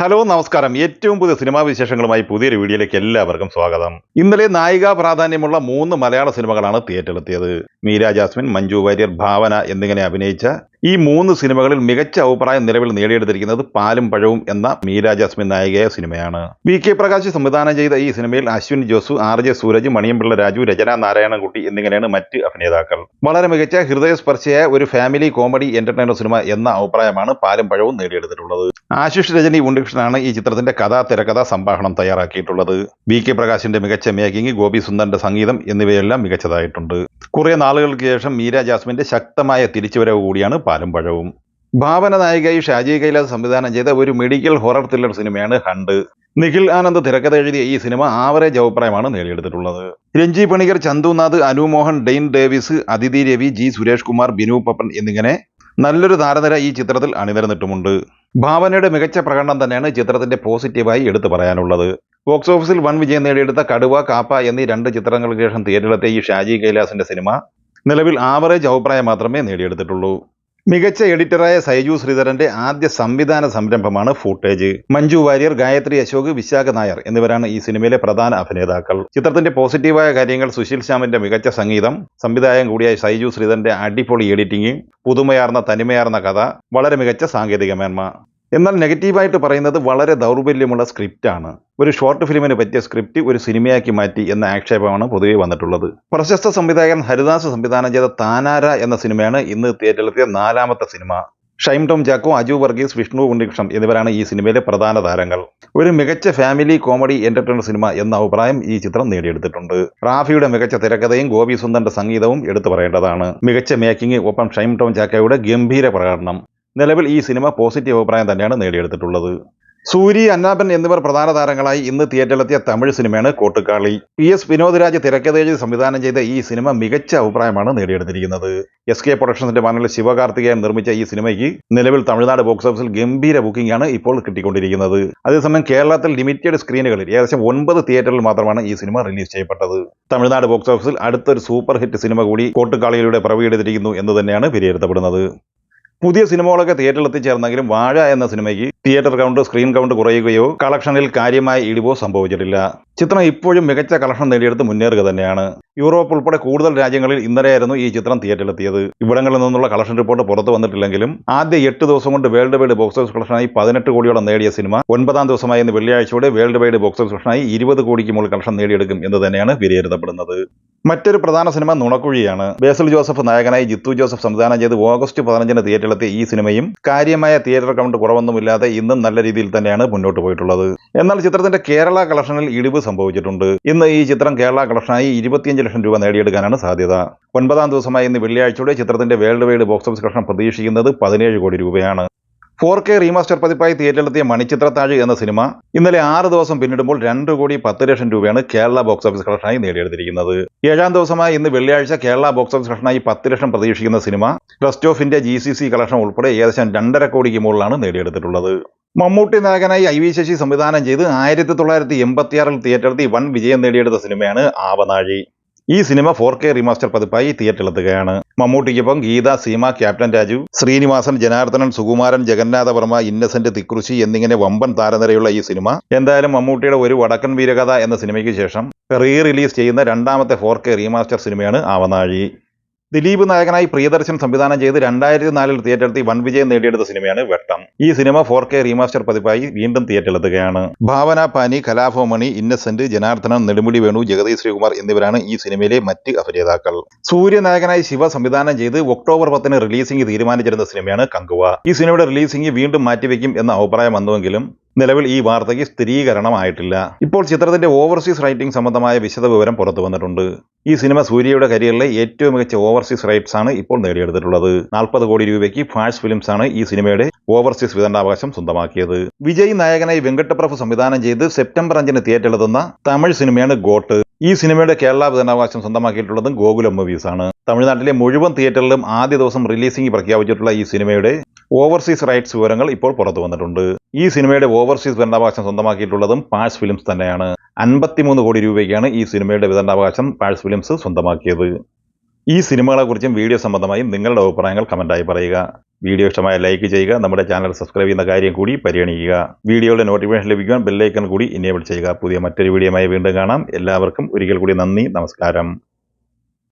Hello നമസ്കാരം. ഏറ്റവും പുതിയ സിനിമാ വിശേഷങ്ങളുമായി പുതിയൊരു വീഡിയോയിലേക്ക് എല്ലാവർക്കും സ്വാഗതം. ഇന്നലെ നായിക പ്രാധാന്യമുള്ള മൂന്ന് മലയാള സിനിമകളാണ് തിയേറ്ററിലെത്തിയത്. മീര ജാസ്മിൻ മഞ്ജു വാര്യർ ഭാവന എന്നിങ്ങനെ അഭിനയിച്ച ഈ മൂന്ന് സിനിമകളിൽ മികച്ച അഭിപ്രായം നിലവിൽ നേടിയെടുത്തിരിക്കുന്നത് പാലും പഴവും എന്ന മീര ജാസ്മിൻ നായികയായ സിനിമയാണ്. വി കെ പ്രകാശ് സംവിധാനം ചെയ്ത ഈ സിനിമയിൽ അശ്വിൻ ജോസു ആർ ജെ സൂരജ് മണിയമ്പിള്ള രാജു രചന നാരായണൻകുട്ടി എന്നിങ്ങനെയാണ് മറ്റ് അഭിനേതാക്കൾ. വളരെ മികച്ച ഹൃദയസ്പർശിയായ ഒരു ഫാമിലി കോമഡി എന്റർടൈനർ സിനിമ എന്ന അഭിപ്രായമാണ് പാലും പഴവും നേടിയെടുത്തിട്ടുള്ളത്. ആശിഷ് രജനി ഉണ്ണികൃഷ്ണനാണ് ഈ ചിത്രത്തിന്റെ കഥാ തിരക്കഥ സംഭാഷണം തയ്യാറാക്കിയിട്ടുള്ളത്. വി കെ പ്രകാശിന്റെ മികച്ച മേക്കിംഗ് ഗോപി സുന്ദറിന്റെ സംഗീതം എന്നിവയെല്ലാം മികച്ചതായിട്ടുണ്ട്. കുറെ നാളുകൾക്ക് ശേഷം മീര ജാസ്മിന്റെ ശക്തമായ തിരിച്ചുവരവ് കൂടിയാണ് പാലും പഴവും. ഭാവന നായികയായി ഷാജി കൈലാസ് സംവിധാനം ചെയ്ത ഒരു മെഡിക്കൽ ഹൊറർ ത്രില്ലർ സിനിമയാണ് ഹണ്ട്. നിഖിൽ ആനന്ദ് തിരക്കഥ എഴുതിയ ഈ സിനിമ ആവറേജ് അഭിപ്രായമാണ് നേടിയെടുത്തിട്ടുള്ളത്. Renji Panicker Chandunath Anumohan Dain Davis Aditi Ravi G Suresh Kumar Binu Pappan എന്നിങ്ങനെ നല്ലൊരു താരനിര ഈ ചിത്രത്തിൽ അണിനിരന്നിട്ടുമുണ്ട്. ഭാവനയുടെ മികച്ച പ്രകടനം തന്നെയാണ് ചിത്രത്തിന്റെ പോസിറ്റീവായി എടുത്തു പറയാനുള്ളത്. ബോക്സ് ഓഫീസിൽ വൻ വിജയം നേടിയെടുത്ത കടുവ കാപ്പ എന്നീ രണ്ട് ചിത്രങ്ങൾക്ക് ശേഷം തിയേറ്ററിലെത്തിയ ഈ ഷാജി കൈലാസിന്റെ സിനിമ നിലവിൽ ആവറേജ് അഭിപ്രായം മാത്രമേ നേടിയെടുത്തിട്ടുള്ളൂ. മികച്ച എഡിറ്ററായ സൈജു ശ്രീധരന്റെ ആദ്യ സംവിധാന സംരംഭമാണ് ഫൂട്ടേജ്. മഞ്ജു വാര്യർ ഗായത്രി അശോക് വിശാഖ നായർ എന്നിവരാണ് ഈ സിനിമയിലെ പ്രധാന അഭിനേതാക്കൾ. ചിത്രത്തിന്റെ പോസിറ്റീവായ കാര്യങ്ങൾ സുശീൽ ശ്യാമിന്റെ മികച്ച സംഗീതം സംവിധായകൻ കൂടിയായ സൈജു ശ്രീധരന്റെ അടിപൊളി എഡിറ്റിംഗ് പുതുമയാർന്ന തനിമയാർന്ന കഥ വളരെ മികച്ച സാങ്കേതിക മേന്മ എന്നാൽ നെഗറ്റീവായിട്ട് പറയുന്നത് വളരെ ദൗർബല്യമുള്ള സ്ക്രിപ്റ്റാണ്. ഒരു ഷോർട്ട് ഫിലിമിന് പറ്റിയ സ്ക്രിപ്റ്റ് ഒരു സിനിമയാക്കി മാറ്റി എന്ന ആക്ഷേപമാണ് പൊതുവെ വന്നിട്ടുള്ളത്. പ്രശസ്ത സംവിധായകൻ ഹരിദാസ് സംവിധാനം ചെയ്ത താനാര എന്ന സിനിമയാണ് ഇന്ന് തിയേറ്ററിലെത്തിയ നാലാമത്തെ സിനിമ. ഷൈം ടോം ജാക്കോ അജു വർഗീസ് വിഷ്ണു ഉണ്ണികൃഷ്ണൻ എന്നിവരാണ് ഈ സിനിമയിലെ പ്രധാന താരങ്ങൾ. ഒരു മികച്ച ഫാമിലി കോമഡി എന്റർടൈനർ സിനിമ എന്ന അഭിപ്രായം ഈ ചിത്രം നേടിയെടുത്തിട്ടുണ്ട്. റാഫിയുടെ മികച്ച തിരക്കഥയും ഗോപി സുന്ദറിന്റെ സംഗീതവും എടുത്തു പറയേണ്ടതാണ്. മികച്ച മേക്കിംഗ് ഒപ്പം ഷൈം ടോം ജാക്കോയുടെ ഗംഭീര പ്രകടനം. നിലവിൽ ഈ സിനിമ പോസിറ്റീവ് അഭിപ്രായം തന്നെയാണ് നേടിയെടുത്തിട്ടുള്ളത്. സൂരി അന്നാപൻ എന്നിവർ പ്രധാന താരങ്ങളായി ഇന്ന് തിയേറ്ററിലെത്തിയ തമിഴ് സിനിമയാണ് കോട്ടുകാളി. പി എസ് വിനോദ് രാജ് സംവിധാനം ചെയ്ത ഈ സിനിമ മികച്ച അഭിപ്രായമാണ് നേടിയെടുത്തിരിക്കുന്നത്. എസ് കെ പ്രൊഡക്ഷൻസിന്റെ ബാനറിൽ ശിവകാർത്തികേയൻ നിർമ്മിച്ച ഈ സിനിമയ്ക്ക് നിലവിൽ തമിഴ്നാട് ബോക്സ് ഓഫീസിൽ ഗംഭീര ബുക്കിംഗ് ആണ് ഇപ്പോൾ കിട്ടിക്കൊണ്ടിരിക്കുന്നത്. അതേസമയം കേരളത്തിൽ ലിമിറ്റഡ് സ്ക്രീനുകളിൽ ഏകദേശം ഒൻപത് തിയേറ്ററിൽ മാത്രമാണ് ഈ സിനിമ റിലീസ് ചെയ്യപ്പെട്ടത്. തമിഴ്നാട് ബോക്സ് ഓഫീസിൽ അടുത്തൊരു സൂപ്പർ ഹിറ്റ് സിനിമ കൂടി കോട്ടുകാളിയിലൂടെ പ്രവീടുത്തിരിക്കുന്നു എന്ന് തന്നെയാണ് വിലയിരുത്തപ്പെടുന്നത്. പുതിയ സിനിമകളൊക്കെ തിയേറ്ററിൽ എത്തിച്ചേർന്നെങ്കിലും വാഴ എന്ന സിനിമയ്ക്ക് തിയേറ്റർ കൗണ്ട് സ്ക്രീൻ കൗണ്ട് കുറയുകയോ കളക്ഷനിൽ കാര്യമായ ഇടിവോ സംഭവിച്ചിട്ടില്ല. ചിത്രം ഇപ്പോഴും മികച്ച കളക്ഷൻ നേടിയെടുത്ത് മുന്നേറുക തന്നെയാണ്. യൂറോപ്പ് ഉൾപ്പെടെ കൂടുതൽ രാജ്യങ്ങളിൽ ഇന്നലെയായിരുന്നു ഈ ചിത്രം തിയേറ്ററിലെത്തിയത്. ഇവിടങ്ങളിൽ നിന്നുള്ള കളക്ഷൻ റിപ്പോർട്ട് പുറത്തു വന്നിട്ടില്ലെങ്കിലും ആദ്യ എട്ട് ദിവസം കൊണ്ട് വേൾഡ് വൈഡ് ബോക്സ് ഓഫീസ് കളക്ഷനായി പതിനെട്ട് കോടിയോളം നേടിയ സിനിമ ഒൻപതാം ദിവസമായ ഇന്ന് വെള്ളിയാഴ്ചയോടെ വേൾഡ് വൈഡ് ബോക്സ് ഓഫീസ് കളക്ഷനായി ഇരുപത് കോടിക്ക് മുകളിൽ കളക്ഷൻ നേടിയെടുക്കും എന്ന് തന്നെയാണ് വിലയിരുത്തപ്പെടുന്നത്. മറ്റൊരു പ്രധാന സിനിമ നുണക്കുഴിയാണ്. ബേസൽ ജോസഫ് നായകനായി ജിത്തു ജോസഫ് സംവിധാനം ചെയ്ത് ഓഗസ്റ്റ് പതിനഞ്ചിന് തിയേറ്ററിലെത്തിയ ഈ സിനിമയും കാര്യമായ തിയേറ്റർ കൗണ്ട് കുറവൊന്നുമില്ലാതെ ഇന്നും നല്ല രീതിയിൽ തന്നെയാണ് മുന്നോട്ട് പോയിട്ടുള്ളത്. എന്നാൽ ചിത്രത്തിന്റെ കേരള കളക്ഷനിൽ ഇടിവ് സംഭവിച്ചിട്ടുണ്ട്. ഇന്ന് ഈ ചിത്രം കേരള കളക്ഷനായി ഇരുപത്തിയഞ്ച് ലക്ഷം രൂപ നേടിയെടുക്കാനാണ് സാധ്യത. ഒൻപതാം ദിവസമായി ഇന്ന് വെള്ളിയാഴ്ചയോടെ ചിത്രത്തിന്റെ world wide box office collection പ്രതീക്ഷിക്കുന്നത് പതിനേഴ് കോടി രൂപയാണ്. ഫോർ കെ റീമാസ്റ്റർ പതിപ്പായി തിയേറ്ററിലെത്തിയ മണിച്ചിത്രത്താഴ് എന്ന സിനിമ ഇന്നലെ ആറ് ദിവസം പിന്നിടുമ്പോൾ രണ്ട് കോടി പത്ത് ലക്ഷം രൂപയാണ് കേരള ബോക്സ് ഓഫീസ് കളക്ഷനായി നേടിയെടുത്തിരിക്കുന്നത്. ഏഴാം ദിവസമായ ഇന്ന് വെള്ളിയാഴ്ച കേരള ബോക്സ് ഓഫീസ് കളക്ഷനായി പത്ത് ലക്ഷം പ്രതീക്ഷിക്കുന്ന cinema rest of India G C C collection ഉൾപ്പെടെ ഏകദേശം രണ്ടര കോടിക്ക് മുകളിലാണ് നേടിയെടുത്തിട്ടുള്ളത്. മമ്മൂട്ടി നായകനായി ഐ വി ശശി സംവിധാനം ചെയ്ത് ആയിരത്തി തൊള്ളായിരത്തി എൺപത്തിയാറിൽ തിയേറ്ററിൽ വൻ വിജയം നേടിയെടുത്ത സിനിമയാണ് ആവനാഴി. ഈ സിനിമ ഫോർ കെ റിമാസ്റ്റർ പതിപ്പായി തിയേറ്ററിലെത്തുകയാണ്. മമ്മൂട്ടിക്കൊപ്പം ഗീത സീമ ക്യാപ്റ്റൻ രാജു ശ്രീനിവാസൻ ജനാർദ്ദനൻ സുകുമാരൻ ജഗന്നാഥ വർമ്മ ഇന്നസെന്റ് തിക്കുറിശി എന്നിങ്ങനെ വമ്പൻ താരനിരയുള്ള ഈ സിനിമ. എന്തായാലും മമ്മൂട്ടിയുടെ ഒരു വടക്കൻ വീരകഥ എന്ന സിനിമയ്ക്ക് ശേഷം റീ റിലീസ് ചെയ്യുന്ന രണ്ടാമത്തെ ഫോർ കെ റീമാസ്റ്റർ സിനിമയാണ് ആവനാഴി. ദിലീപ് നായകനായി പ്രിയദർശൻ സംവിധാനം ചെയ്ത് രണ്ടായിരത്തി നാലിൽ തിയേറ്ററിൽ വൻ വിജയം നേടിയെടുത്ത സിനിമയാണ് വെട്ടം. ഈ സിനിമ ഫോർ കെ റീമാസ്റ്റർ പതിപ്പായി വീണ്ടും തിയേറ്ററിലെത്തുകയാണ്. ഭാവന പാനി കലാഭവമണി ഇന്നസെന്റ് ജനാർദ്ദനൻ നെടുമുടി വേണു ജഗദീഷ് ശ്രീകുമാർ എന്നിവരാണ് ഈ സിനിമയിലെ മറ്റ് അഭിനേതാക്കൾ. സൂര്യനായകനായി ശിവ സംവിധാനം ചെയ്ത് ഒക്ടോബർ പത്തിന് റിലീസിംഗ് തീരുമാനിച്ചിരുന്ന സിനിമയാണ് കങ്കുവ. ഈ സിനിമയുടെ റിലീസിംഗ് വീണ്ടും മാറ്റിവെക്കും എന്ന അഭിപ്രായം വന്നുവെങ്കിലും നിലവിൽ ഈ വാർത്തയ്ക്ക് സ്ഥിരീകരണമായിട്ടില്ല. ഇപ്പോൾ ചിത്രത്തിന്റെ ഓവർസീസ് റൈറ്റിംഗ് സംബന്ധമായ വിശദ വിവരം പുറത്തു വന്നിട്ടുണ്ട്. ഈ സിനിമ സൂര്യയുടെ കരിയറിലെ ഏറ്റവും മികച്ച ഓവർസീസ് റൈറ്റ്സ് ആണ് ഇപ്പോൾ നേടിയെടുത്തിട്ടുള്ളത്. നാൽപ്പത് കോടി രൂപയ്ക്ക് ഫാഷ് ഫിലിംസ് ആണ് ഈ സിനിമയുടെ ഓവർസീസ് വിതരണാവകാശം സ്വന്തമാക്കിയത്. വിജയ് നായകനായി വെങ്കട്ടപ്രഭു സംവിധാനം ചെയ്ത് സെപ്റ്റംബർ അഞ്ചിന് തിയേറ്ററിലെത്തുന്ന തമിഴ് സിനിമയാണ് ഗോട്ട്. ഈ സിനിമയുടെ കേരള വിതരണാവകാശം സ്വന്തമാക്കിയിട്ടുള്ളതും ഗോകുലം മൂവീസ് ആണ്. തമിഴ്നാട്ടിലെ മുഴുവൻ തിയേറ്ററിലും ആദ്യ ദിവസം റിലീസിംഗ് പ്രഖ്യാപിച്ചിട്ടുള്ള ഈ സിനിമയുടെ ഓവർസീസ് റൈറ്റ്സ് വിവരങ്ങൾ ഇപ്പോൾ പുറത്തു വന്നിട്ടുണ്ട്. ഈ സിനിമയുടെ ഓവർസീസ് വിതരണാവകാശം സ്വന്തമാക്കിയിട്ടുള്ളതും പാഴ്സ് ഫിലിംസ് തന്നെയാണ്. അൻപത്തിമൂന്ന് കോടി രൂപയ്ക്കാണ് ഈ സിനിമയുടെ വിതരണാവകാശം പാഴ്സ് ഫിലിംസ് സ്വന്തമാക്കിയത്. ഈ സിനിമകളെക്കുറിച്ചും വീഡിയോ സംബന്ധമായും നിങ്ങളുടെ അഭിപ്രായങ്ങൾ കമന്റായി പറയുക. വീഡിയോ ഇഷ്ടമായ ലൈക്ക് ചെയ്യുക നമ്മുടെ ചാനൽ സബ്സ്ക്രൈബ് ചെയ്യുന്ന കാര്യം കൂടി പരിഗണിക്കുക. വീഡിയോയുടെ നോട്ടിഫിക്കേഷൻ ലഭിക്കുവാൻ ബെല്ലൈക്കൺ കൂടി ഇനേബിൾ ചെയ്യുക. പുതിയ മറ്റൊരു വീഡിയോയുമായി വീണ്ടും കാണാം. എല്ലാവർക്കും ഒരിക്കൽ കൂടി നന്ദി നമസ്കാരം.